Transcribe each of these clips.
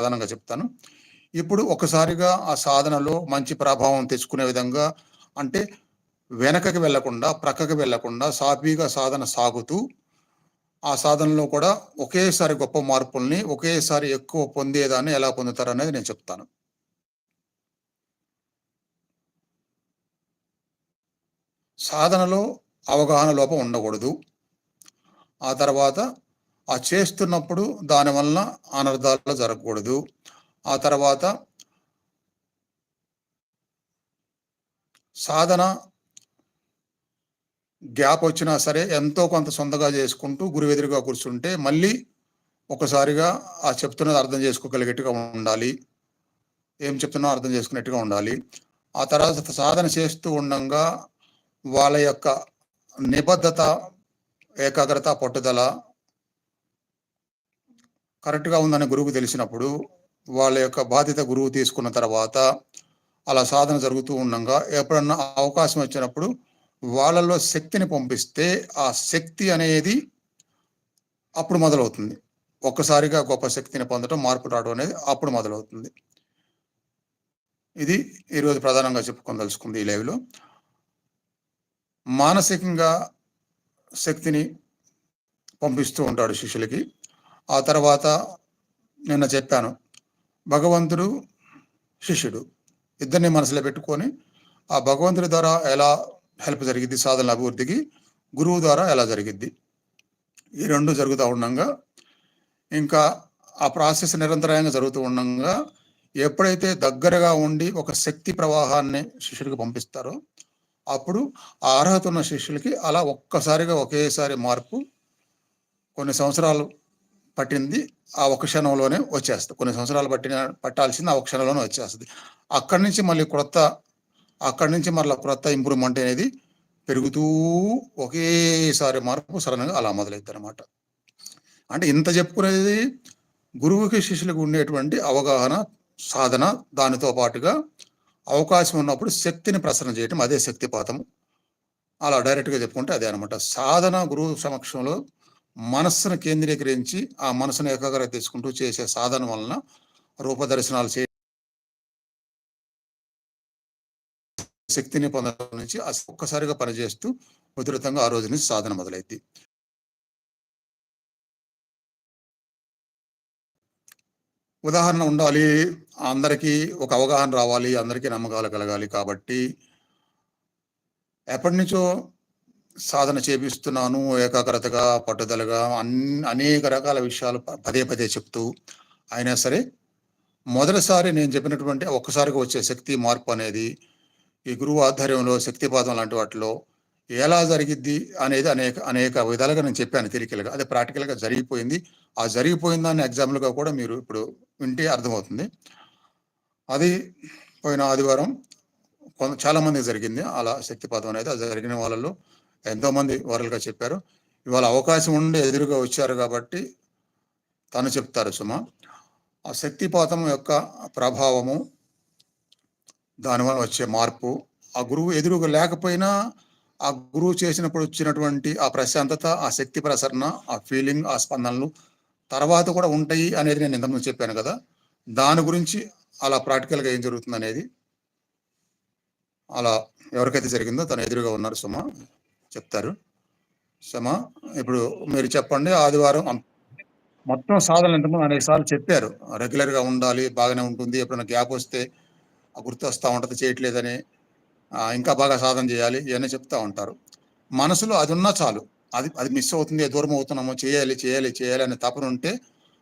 ప్రధానంగా చెప్తాను. ఇప్పుడు ఒకసారిగా ఆ సాధనలో మంచి ప్రభావం తెచ్చుకునే విధంగా అంటే వెనకకి వెళ్ళకుండా ప్రక్కకి వెళ్ళకుండా సాఫీగా సాధన సాగుతూ ఆ సాధనలో కూడా ఒకేసారి గొప్ప మార్పుల్ని ఒకేసారి ఎక్కువ పొందేదాన్ని ఎలా పొందుతారు అనేది నేను చెప్తాను. సాధనలో అవగాహన లోపం ఉండకూడదు. ఆ తర్వాత ఆ చేస్తున్నప్పుడు దానివల్ల అనర్థాలు జరగకూడదు. ఆ తర్వాత సాధన గ్యాప్ వచ్చినా సరే ఎంతో కొంత సొంతగా చేసుకుంటూ గురువు ఎదురుగా కూర్చుంటే మళ్ళీ ఒకసారిగా ఆ చెప్తున్నది అర్థం చేసుకోగలిగేట్టుగా ఉండాలి. ఏం చెప్తున్నా అర్థం చేసుకునేట్టుగా ఉండాలి. ఆ తర్వాత సాధన చేస్తూ ఉండంగా వాళ్ళ యొక్క నిబద్ధత ఏకాగ్రత పట్టుదల కరెక్ట్గా ఉందని గురువుకు తెలిసినప్పుడు వాళ్ళ యొక్క బాధ్యత గురువు తీసుకున్న తర్వాత అలా సాధన జరుగుతూ ఉండగా ఎప్పుడన్నా అవకాశం వచ్చినప్పుడు వాళ్ళలో శక్తిని పంపిస్తే ఆ శక్తి అనేది అప్పుడు మొదలవుతుంది. ఒక్కసారిగా గొప్ప శక్తిని పొందడం మార్పు రావడం అనేది అప్పుడు మొదలవుతుంది. ఇది ఈరోజు ప్రధానంగా చెప్పుకోదలుచుకుంది ఈ లైవ్లో. మానసికంగా శక్తిని పంపిస్తూ ఉంటాడు శిష్యులకి. ఆ తర్వాత నిన్న చెప్పాను. భగవంతుడు శిష్యుడు ఇద్దరిని మనసులో పెట్టుకొని ఆ భగవంతుడి ద్వారా ఎలా హెల్ప్ జరిగింది సాధన అభివృద్ధికి గురువు ద్వారా ఎలా జరిగిద్ది ఈ రెండు జరుగుతూ ఉండగా ఇంకా ఆ ప్రాసెస్ నిరంతరాయంగా జరుగుతూ ఉండగా ఎప్పుడైతే దగ్గరగా ఉండి ఒక శక్తి ప్రవాహాన్ని శిష్యుడికి పంపిస్తారో అప్పుడు ఆ అర్హత ఉన్న శిష్యులకి అలా ఒక్కసారిగా ఒకేసారి మార్పు కొన్ని సంవత్సరాలు పట్టింది ఆ ఒక క్షణంలోనే వచ్చేస్తుంది. కొన్ని సంవత్సరాలు పట్టిన పట్టాల్సింది ఆ ఒక క్షణంలోనే వచ్చేస్తుంది. అక్కడి నుంచి మళ్ళీ క్రొత్త అక్కడి నుంచి మళ్ళీ క్రొత్త ఇంప్రూవ్మెంట్ అనేది పెరుగుతూ ఒకేసారి మార్పు సడన్గా అలా మొదలైద్ది అనమాట అంటే ఇంత చెప్పుకునేది గురువుకి శిష్యులకు ఉండేటువంటి అవగాహన సాధన దానితో పాటుగా అవకాశం ఉన్నప్పుడు శక్తిని ప్రసరణ చేయటం అదే శక్తిపాతం అలా డైరెక్ట్గా చెప్పుకుంటే అదే అనమాట సాధన గురువు సమక్షంలో మనస్సును కేంద్రీకరించి ఆ మనసును ఏకాగ్రత తీసుకుంటూ చేసే సాధన వలన రూపదర్శనాలు చే శక్తిని పొందడం నుంచి ఒక్కసారిగా పనిచేస్తూ ఉధృతంగా ఆ రోజు నుంచి సాధన మొదలైంది ఉదాహరణ ఉండాలి. అందరికీ ఒక అవగాహన రావాలి. అందరికీ నమ్మకాలు కలగాలి కాబట్టి ఎప్పటి నుంచో సాధన చేపిస్తున్నాను ఏకాగ్రతగా పట్టుదలగా అన్ని అనేక రకాల విషయాలు పదే పదే చెప్తూ అయినా సరే మొదటిసారి నేను చెప్పినటువంటి ఒక్కసారిగా వచ్చే శక్తి మార్పు అనేది ఈ గురువు ఆధ్వర్యంలో శక్తిపాతం లాంటి వాటిలో ఎలా జరిగిద్ది అనేది అనేక అనేక విధాలుగా నేను చెప్పాను తిరిగిలుగా అది ప్రాక్టికల్గా జరిగిపోయింది. ఆ జరిగిపోయిన దాన్ని ఎగ్జాంపుల్గా కూడా మీరు ఇప్పుడు వింటే అర్థమవుతుంది. అది పోయిన ఆదివారం కొంత చాలా మందికి జరిగింది. అలా శక్తిపాతం అనేది అది జరిగిన వాళ్ళలో ఎంతోమంది మంది చెప్పారు. ఇవాళ అవకాశం ఉండి ఎదురుగా వచ్చారు కాబట్టి తను చెప్తారు సుమ. ఆ శక్తిపాతం యొక్క ప్రభావము దానివల్ల వచ్చే మార్పు ఆ గురువు ఎదురుగా లేకపోయినా ఆ గురువు చేసినప్పుడు వచ్చినటువంటి ఆ ప్రశాంతత ఆ శక్తి ప్రసరణ ఆ ఫీలింగ్ ఆ స్పందనలు తర్వాత కూడా ఉంటాయి అనేది నేను ఇంతకుముందు చెప్పాను కదా. దాని గురించి అలా ప్రాక్టికల్గా ఏం జరుగుతుంది అనేది అలా ఎవరికైతే జరిగిందో తను ఎదురుగా ఉన్నారు సుమ. చెప్తారు. సమా ఇప్పుడు మీరు చెప్పండి ఆదివారం మొత్తం సాధనలు ఎంతమంది అనేక సార్లు చెప్పారు. రెగ్యులర్గా ఉండాలి బాగానే ఉంటుంది ఎప్పుడైనా గ్యాప్ వస్తే గుర్తు వస్తూ ఉంటుంది చేయట్లేదని ఇంకా బాగా సాధన చేయాలి ఇవన్నీ చెప్తూ ఉంటారు. మనసులో అది ఉన్నా చాలు. అది అది మిస్ అవుతుంది దూరం అవుతున్నామో చేయాలి చేయాలి చేయాలి అనే తపన ఉంటే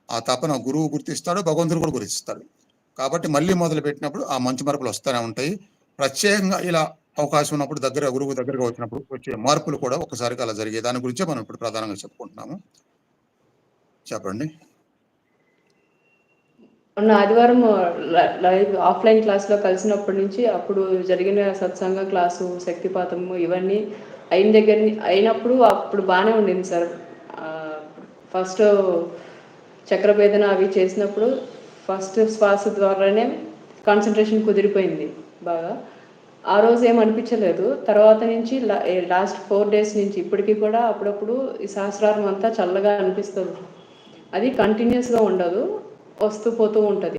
ఆ తపన గురువు గుర్తిస్తాడు భగవంతుడు కూడా గుర్తిస్తాడు. కాబట్టి మళ్ళీ మొదలు పెట్టినప్పుడు ఆ మంచి మార్పులు వస్తూనే ఉంటాయి. ప్రత్యేకంగా ఇలా అవకాశం ఉన్నప్పుడు దగ్గర గురువు దగ్గరగా వచ్చినప్పుడు వచ్చే మార్పులు కూడా ఒకసారిగా అలా జరిగే దాని గురించే మనం ఇప్పుడు ప్రధానంగా చెప్పుకుంటున్నాము. చెప్పండి. మొన్న ఆదివారం లైవ్ ఆఫ్లైన్ క్లాస్లో కలిసినప్పటి నుంచి అప్పుడు జరిగిన సత్సంగ క్లాసు శక్తిపాతము ఇవన్నీ అయిన దగ్గర అయినప్పుడు అప్పుడు బాగానే ఉండింది సార్. ఫస్ట్ చక్రభేదన అవి చేసినప్పుడు ఫస్ట్ శ్వాస ద్వారానే కాన్సన్ట్రేషన్ కుదిరిపోయింది బాగా. ఆ రోజు ఏం అనిపించలేదు. తర్వాత నుంచి లాస్ట్ ఫోర్ డేస్ నుంచి ఇప్పటికీ కూడా అప్పుడప్పుడు ఈ సహస్రారం అంతా చల్లగా అనిపిస్తుంది. అది కంటిన్యూస్గా ఉండదు. వస్తూ పోతూ ఉంటుంది.